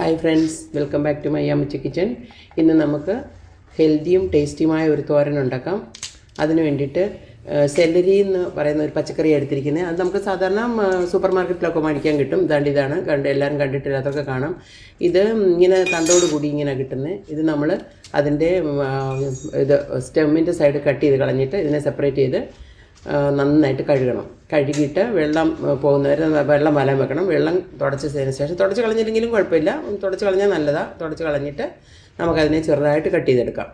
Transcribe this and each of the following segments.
Hi friends welcome back to my അമ്മച്ച kitchen ഇന്ന് നമുക്ക് ഹെൽത്തിയും ടേസ്റ്റിയുമായ ഒരു തോരൻ ഉണ്ടാക്കാം. അതിന് വേണ്ടിയിട്ട് സെല്ലരി എന്ന് പറയുന്ന ഒരു പച്ചക്കറി എടുത്തിരിക്കുന്നത്. അത് നമുക്ക് സാധാരണ സൂപ്പർ മാർക്കറ്റിലൊക്കെ മേടിക്കാൻ കിട്ടും. ഇതാണ്ട് ഇതാണ്. കണ്ട് എല്ലാവരും കണ്ടിട്ടില്ലാത്തൊക്കെ കാണാം. ഇത് ഇങ്ങനെ കൂടി ഇങ്ങനെ കിട്ടുന്നത്. ഇത് നമ്മൾ അതിന്റെ ഇത് സ്റ്റെമ്മിന്റെ സൈഡ് കട്ട് ചെയ്ത് കളഞ്ഞിട്ട് ഇതിനെ സെപ്പറേറ്റ് ചെയ്ത് നന്നായിട്ട് കഴുകണം. കഴുകിയിട്ട് വെള്ളം പോകുന്നവരെ വെള്ളം വലം വെക്കണം. വെള്ളം തുടച്ചതിന് ശേഷം തുടച്ച് കളഞ്ഞില്ലെങ്കിലും കുഴപ്പമില്ല. തുടച്ച് കളഞ്ഞാൽ നല്ലതാണ് തുടച്ച് കളഞ്ഞിട്ട് നമുക്കതിനെ ചെറുതായിട്ട് കട്ട് ചെയ്തെടുക്കാം.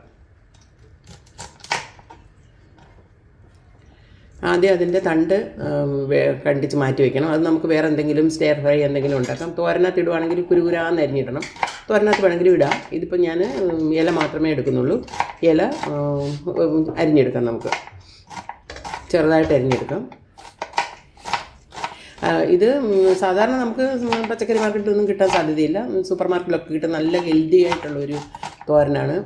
ആദ്യം അതിന്റെ തണ്ട് കണ്ടിച്ച് മാറ്റി വെക്കണം. അത് നമുക്ക് വേറെ എന്തെങ്കിലും സ്റ്റെയർ ഫ്രൈ എന്തെങ്കിലും ഉണ്ടാക്കാം. തോരനകത്ത് ഇടുവാണെങ്കിൽ കുരുകുരാന്ന് അരിഞ്ഞിടണം. തോരനകത്ത് വേണമെങ്കിലും ഇടാം. ഇതിപ്പോൾ ഞാൻ ഇല മാത്രമേ എടുക്കുന്നുള്ളൂ. ഇല അരിഞ്ഞെടുക്കാം നമുക്ക്. ചെറുതായിട്ട് അരിഞ്ഞെടുക്കാം. ഇത് സാധാരണ നമുക്ക് പച്ചക്കറി മാർക്കറ്റിൽ ഒന്നും കിട്ടാൻ സാധ്യതയില്ല. സൂപ്പർ മാർക്കറ്റിലൊക്കെ കിട്ടും നല്ല ഹെൽത്തി ആയിട്ടുള്ളൊരു തോരനാണ്.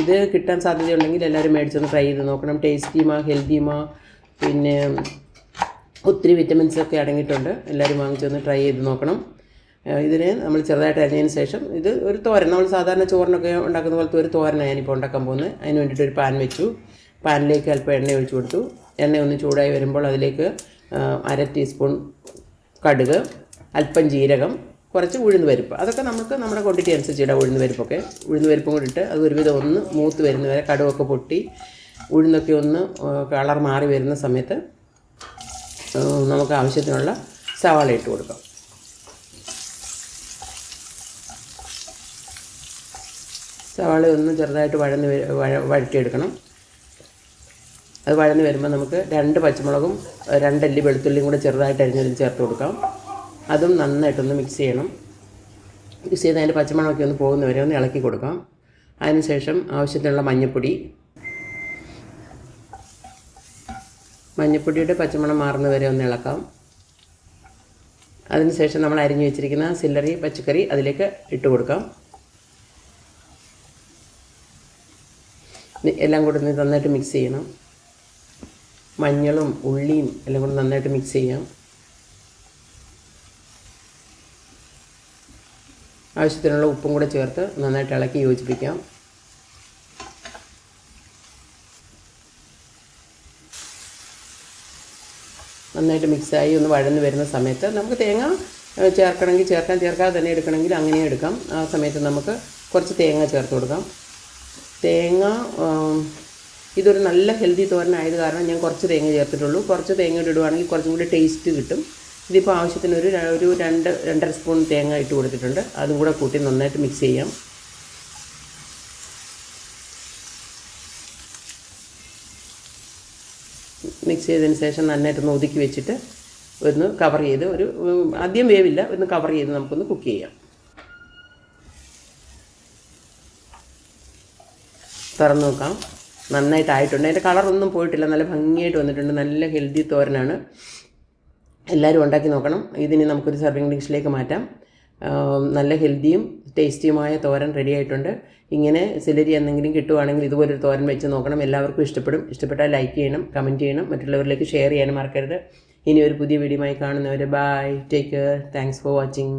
ഇത് കിട്ടാൻ സാധ്യതയുണ്ടെങ്കിൽ എല്ലാവരും മേടിച്ചൊന്ന് ട്രൈ ചെയ്ത് നോക്കണം. ടേസ്റ്റിയുമാ ഹെൽത്തിയുമാ പിന്നെ ഒത്തിരി വിറ്റമിൻസൊക്കെ അടങ്ങിയിട്ടുണ്ട്. എല്ലാവരും വാങ്ങിച്ചൊന്ന് ട്രൈ ചെയ്ത് നോക്കണം. ഇതിനെ നമ്മൾ ചെറുതായിട്ട് അരിഞ്ഞതിന് ശേഷം ഇത് ഒരു തോരൻ. നമ്മൾ സാധാരണ ചോറിനൊക്കെ ഉണ്ടാക്കുന്ന പോലത്തെ ഒരു തോരനാണ് ഞാനിപ്പോൾ ഉണ്ടാക്കാൻ പോകുന്നത്. അതിന് വേണ്ടിയിട്ട് ഒരു പാൻ വെച്ചു. പാനിലേക്ക് അല്പം എണ്ണ ഒഴിച്ചു കൊടുത്തു. എണ്ണ ഒന്ന് ചൂടായി വരുമ്പോൾ അതിലേക്ക് അര ടീസ്പൂൺ കടുക് അല്പം ജീരകം കുറച്ച് ഉഴുന്ന് പരിപ്പ്. അതൊക്കെ നമുക്ക് നമ്മുടെ ക്വാണ്ടിറ്റി അനുസരിച്ച് ഇടാം ഉഴുന്ന് പരിപ്പൊക്കെ. ഉഴുന്ന് പരിപ്പും കൂടി ഇട്ട് അത് ഒരുവിധം ഒന്ന് മൂത്ത് വരുന്ന വരെ കടുവൊക്കെ പൊട്ടി ഉഴുന്നൊക്കെ ഒന്ന് കളർ മാറി വരുന്ന സമയത്ത് നമുക്ക് ആവശ്യത്തിനുള്ള സവാള ഇട്ട് കൊടുക്കാം. സവാള ഒന്ന് ചെറുതായിട്ട് വഴന്ന് വഴറ്റിയെടുക്കണം. അത് വഴന്ന് വരുമ്പോൾ നമുക്ക് രണ്ട് പച്ചമുളകും രണ്ടല്ലി വെളുത്തുള്ളിയും കൂടെ ചെറുതായിട്ട് അരിഞ്ഞതിൽ ചേർത്ത് കൊടുക്കാം. അതും നന്നായിട്ടൊന്ന് മിക്സ് ചെയ്യണം. മിക്സ് ചെയ്ത് അതിന്റെ പച്ചമുളകൊക്കെ ഒന്ന് പോകുന്നവരെ ഒന്ന് ഇളക്കി കൊടുക്കാം. അതിനുശേഷം ആവശ്യത്തിനുള്ള മഞ്ഞൾപ്പൊടി മഞ്ഞൾപ്പൊടിയുടെ പച്ചമുളക് മാറുന്ന വരെ ഒന്ന് ഇളക്കാം. അതിനുശേഷം നമ്മൾ അരിഞ്ഞു വെച്ചിരിക്കുന്ന സില്ലറി പച്ചക്കറി അതിലേക്ക് ഇട്ട് കൊടുക്കാം. എല്ലാം കൂടെ നന്നായിട്ട് മിക്സ് ചെയ്യണം. മഞ്ഞളും ഉള്ളിയും എല്ലാം കൂടെ നന്നായിട്ട് മിക്സ് ചെയ്യാം. ആവശ്യത്തിനുള്ള ഉപ്പും കൂടെ ചേർത്ത് നന്നായിട്ട് ഇളക്കി യോജിപ്പിക്കാം. നന്നായിട്ട് മിക്സായി ഒന്ന് വഴന്ന് വരുന്ന സമയത്ത് നമുക്ക് തേങ്ങ ചേർക്കണമെങ്കിൽ ചേർക്കാൻ ചേർക്കാതെ തന്നെ എടുക്കണമെങ്കിൽ അങ്ങനെ എടുക്കാം. ആ സമയത്ത് നമുക്ക് കുറച്ച് തേങ്ങ ചേർത്ത് കൊടുക്കാം. തേങ്ങ ഇതൊരു നല്ല ഹെൽത്തി തോരനായത് കാരണം ഞാൻ കുറച്ച് തേങ്ങ ചേർത്തിട്ടുള്ളൂ. കുറച്ച് തേങ്ങ കൂടി ഇടുവാണെങ്കിൽ കുറച്ചും കൂടി ടേസ്റ്റ് കിട്ടും. ഇതിപ്പോൾ ആവശ്യത്തിന് ഒരു ഒരു രണ്ട് രണ്ടര സ്പൂൺ തേങ്ങ ഇട്ട് കൊടുത്തിട്ടുണ്ട്. അതും കൂടെ കൂട്ടി നന്നായിട്ട് മിക്സ് ചെയ്യാം. മിക്സ് ചെയ്തതിന് ശേഷം നന്നായിട്ടൊന്ന് ഒതുക്കി വെച്ചിട്ട് ഒന്ന് കവർ ചെയ്ത് ഒരു ആദ്യം വേവില്ല. ഒന്ന് കവർ ചെയ്ത് നമുക്കൊന്ന് കുക്ക് ചെയ്യാം. തുറന്നു നോക്കാം. നന്നായിട്ടായിട്ടുണ്ട്. അതിന്റെ കളറൊന്നും പോയിട്ടില്ല. നല്ല ഭംഗിയായിട്ട് വന്നിട്ടുണ്ട്. നല്ല ഹെൽത്തി തോരനാണ്. എല്ലാവരും ഉണ്ടാക്കി നോക്കണം. ഇതിനി നമുക്കൊരു സർവിങ് ഡിഷിലേക്ക് മാറ്റാം. നല്ല ഹെൽത്തിയും ടേസ്റ്റിയുമായ തോരൻ റെഡി ആയിട്ടുണ്ട്. ഇങ്ങനെ സിലരി എന്തെങ്കിലും കിട്ടുവാണെങ്കിൽ ഇതുപോലൊരു തോരൻ വെച്ച് നോക്കണം. എല്ലാവർക്കും ഇഷ്ടപ്പെടും. ഇഷ്ടപ്പെട്ടാൽ ലൈക്ക് ചെയ്യണം കമന്റ് ചെയ്യണം. മറ്റുള്ളവരിലേക്ക് ഷെയർ ചെയ്യാനും മറക്കരുത്. ഇനി ഒരു പുതിയ വീഡിയോയുമായി കാണുന്നവരെ bye take care thanks for watching